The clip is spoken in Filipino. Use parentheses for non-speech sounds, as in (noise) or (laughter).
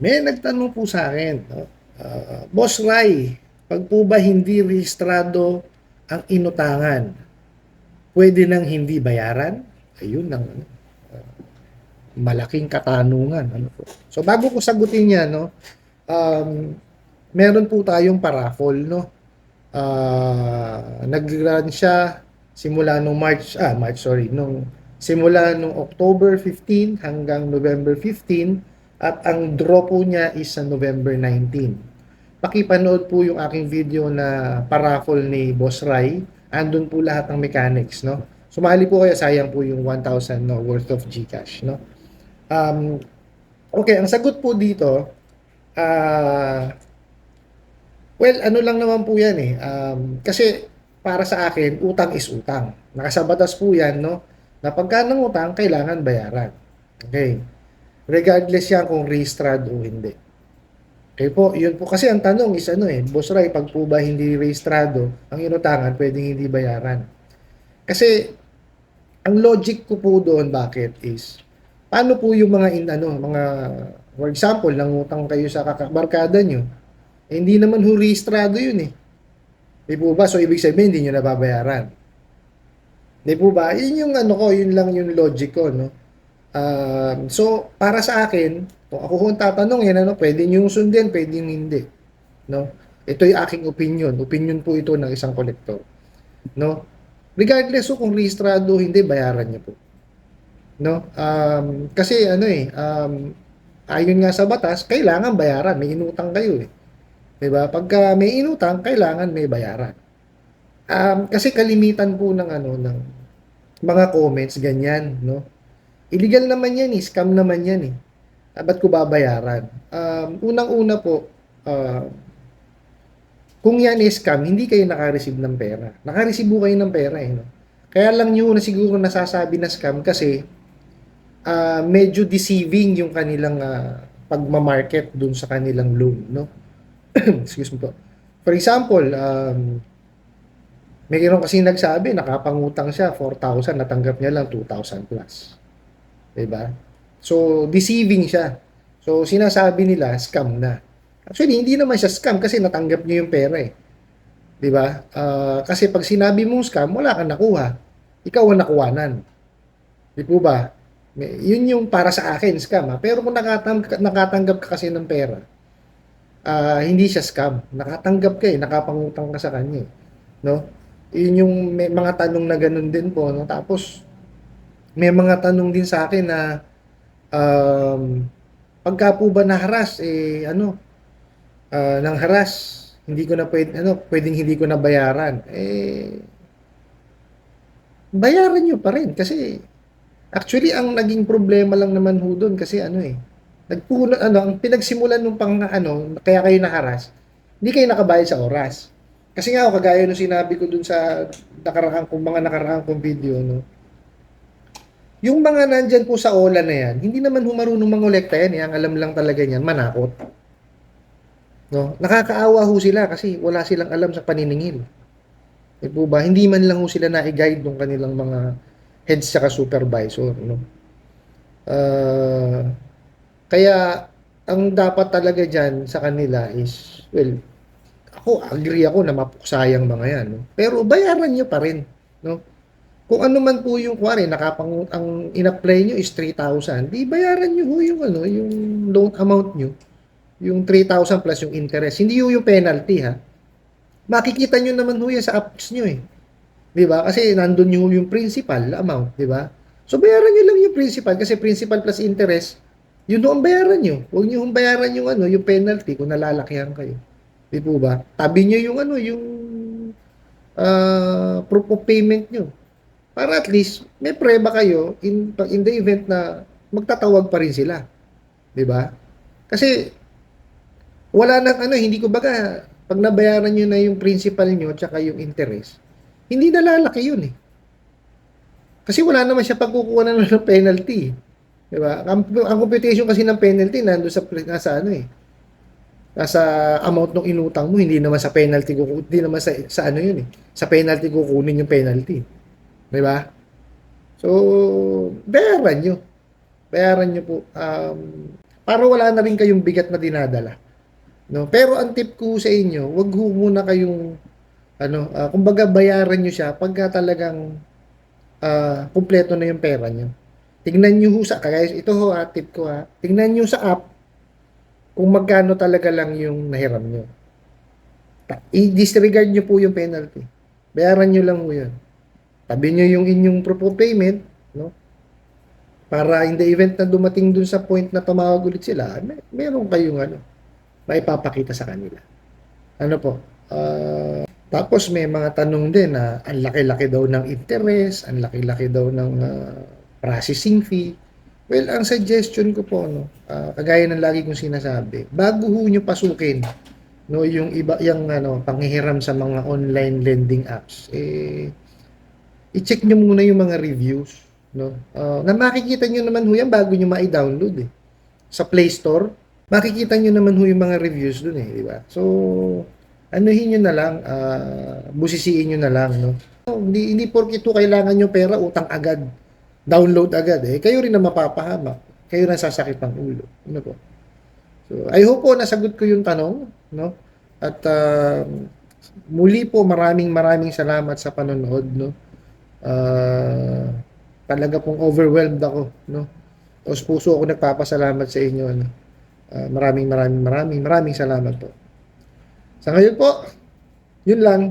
May nagtanong po sa akin, no? Ah, Boss Rai, pag po ba hindi rehistrado ang inutangan, pwede nang hindi bayaran? Ayun ang ah, malaking katanungan. Ano po. So bago ko sagutin yan, no, um, meron po tayong paraffol, no? Ah, nag-run siya simula nung March, ah, March, sorry, nung simula nung October 15 hanggang November 15 at ang draw po niya is sa November 19. Pakipanood po yung aking video na paraffol ni Boss Rai. Andun po lahat ng mechanics, no? Sumali po kayo, sayang po yung 1,000 no, worth of Gcash, no? Um, okay, ang sagot po dito, ah, well, ano lang naman po yan eh. Um, kasi para sa akin, utang is utang. Nakasabatas po yan, no? Na pagka ng utang, kailangan bayaran. Okay. Regardless yan kung registered o hindi. Okay po, yun po. Kasi ang tanong is ano eh, Boss Ray, pag po ba hindi rehistrado, ang inutangan, pwedeng hindi bayaran. Kasi, ang logic ko po doon, bakit is, paano po yung mga, in, ano, mga, for example, nangutang kayo sa kakabarkada nyo, eh, hindi naman ho rehistrado yun eh. Di po ba? So, ibig sabihin, hindi nyo nababayaran. Di po ba? Yun yung ano ko, yun lang yung logic ko, no? Um, so, para sa akin, kung ako kung tatanungin, ano, pwede nyo sundin, pwede nyo hindi. No? Ito yung aking opinion. Opinion po ito ng isang kolektor. No? Regardless so kung rehistrado hindi, bayaran niyo po. No? Um, kasi ano eh, um, ayon nga sa batas, kailangan bayaran. May inutang kayo eh. 'Di ba? Pagka may inutang, kailangan may bayaran. Um, kasi kalimitan po ng ano ng mga comments ganyan, no? Illegal naman yan eh, scam naman yan eh. Ah, ba't ko babayaran? Um, unang-una po, uh, kung yan is scam, hindi kayo naka-receive ng pera. Naka-receive kayo ng pera eh. No? Kaya lang nyo na siguro nasasabi na scam kasi uh, medyo deceiving yung kanilang uh, pagmamarket dun sa kanilang loan. No? (clears throat) Excuse me po. For example, um, mayroon kasi nagsabi, nakapangutang siya, 4,000, natanggap niya lang 2,000 plus. Diba? So, deceiving siya. So, sinasabi nila, scam na. Actually, hindi naman siya scam kasi natanggap niyo yung pera eh. 'Di ba? Uh, kasi pag sinabi mong scam, wala kang nakuha. Ikaw ang nakuwanan. Di po ba? Yun yung para sa akin, scam ha. Pero kung nakatang, nakatanggap ka kasi ng pera, uh, hindi siya scam. Nakatanggap ka eh, nakapangutang ka sa kanya eh. No? Yun yung may mga tanong na ganun din po. No? Tapos, may mga tanong din sa akin na um, pagka po ba naharas, eh, ano, uh, nang haras, hindi ko na pwede, ano, pwedeng hindi ko na bayaran. Eh, bayaran nyo pa rin kasi actually ang naging problema lang naman ho doon kasi ano eh nagpuno ano ang pinagsimulan nung pang ano kaya kayo naharas hindi kayo nakabayad sa oras kasi nga kagaya nung sinabi ko dun sa nakaraan kong mga nakaraan kong video no yung mga nandyan po sa ola na yan hindi naman humarunong mangolekta yan eh. ang alam lang talaga niyan manakot No? Nakakaawa ho sila kasi wala silang alam sa paniningil. E po ba? Hindi man lang ho sila na-guide ng kanilang mga heads saka supervisor. No? Uh, kaya, ang dapat talaga dyan sa kanila is, well, ako, agree ako na mapuksayang mga yan. No? Pero bayaran nyo pa rin. No? Kung ano man po yung kuwari, nakapang, ang in-apply nyo is 3,000, di bayaran nyo ho yung, ano, yung loan amount nyo yung 3,000 plus yung interest. Hindi yung, yung penalty ha. Makikita nyo naman ho yan sa apps nyo eh. Di ba? Kasi nandun yung, yung principal amount, di ba? So bayaran nyo lang yung principal kasi principal plus interest, yun ang bayaran nyo. Huwag nyo bayaran yung ano, yung penalty kung nalalakihan kayo. Di po ba? Tabi nyo yung ano, yung uh, proof of payment nyo. Para at least may preba kayo in, in the event na magtatawag pa rin sila. Di ba? Kasi wala nang ano, hindi ko baga, pag nabayaran nyo na yung principal nyo tsaka yung interest, hindi na lalaki yun eh. Kasi wala naman siya pagkukuha na ng penalty. Di ba? Ang, ang computation kasi ng penalty nandoon sa nasa ano eh. Nasa amount ng inutang mo, hindi naman sa penalty ko, hindi naman sa, sa ano yun eh. Sa penalty ko kunin yung penalty. Di ba? So, bayaran nyo. Bayaran nyo po. Um, para wala na rin kayong bigat na dinadala. No? Pero ang tip ko sa inyo, wag ho muna kayong ano, ah, kumbaga bayaran nyo siya pagka talagang ah, kumpleto na yung pera nyo. Tingnan nyo ho sa, kaya ito ho ah, tip ko ha, tingnan nyo sa app kung magkano talaga lang yung nahiram nyo. I-disregard nyo po yung penalty. Bayaran nyo lang po yun. Tabi nyo yung inyong proof of payment, no? Para in the event na dumating dun sa point na tumawag ulit sila, may, meron kayong ano, maipapakita sa kanila. Ano po? Ah, tapos may mga tanong din na ang laki-laki daw ng interest, ang laki-laki daw ng ah, processing fee. Well, ang suggestion ko po, no, ah, kagaya ng lagi kong sinasabi, bago ho nyo pasukin no, yung iba, yung ano, panghihiram sa mga online lending apps, eh, i-check nyo muna yung mga reviews, no? Ah, na makikita nyo naman ho yan bago nyo ma-download eh. Sa Play Store, makikita nyo naman ho yung mga reviews dun eh, di ba? So, anuhin nyo na lang, ah, busisiin nyo na lang, no? No, Hindi, hindi porkit ho kailangan nyo pera, utang agad. Download agad eh. Kayo rin na mapapahamak. Kayo na sasakit ng ulo. Ano po? So, I hope po nasagot ko yung tanong, no? At ah, muli po maraming maraming salamat sa panonood, no? Ah, talaga pong overwhelmed ako, no? Os puso ako nagpapasalamat sa inyo, ano? Ah, maraming maraming maraming maraming salamat po. Sa ngayon po, yun lang.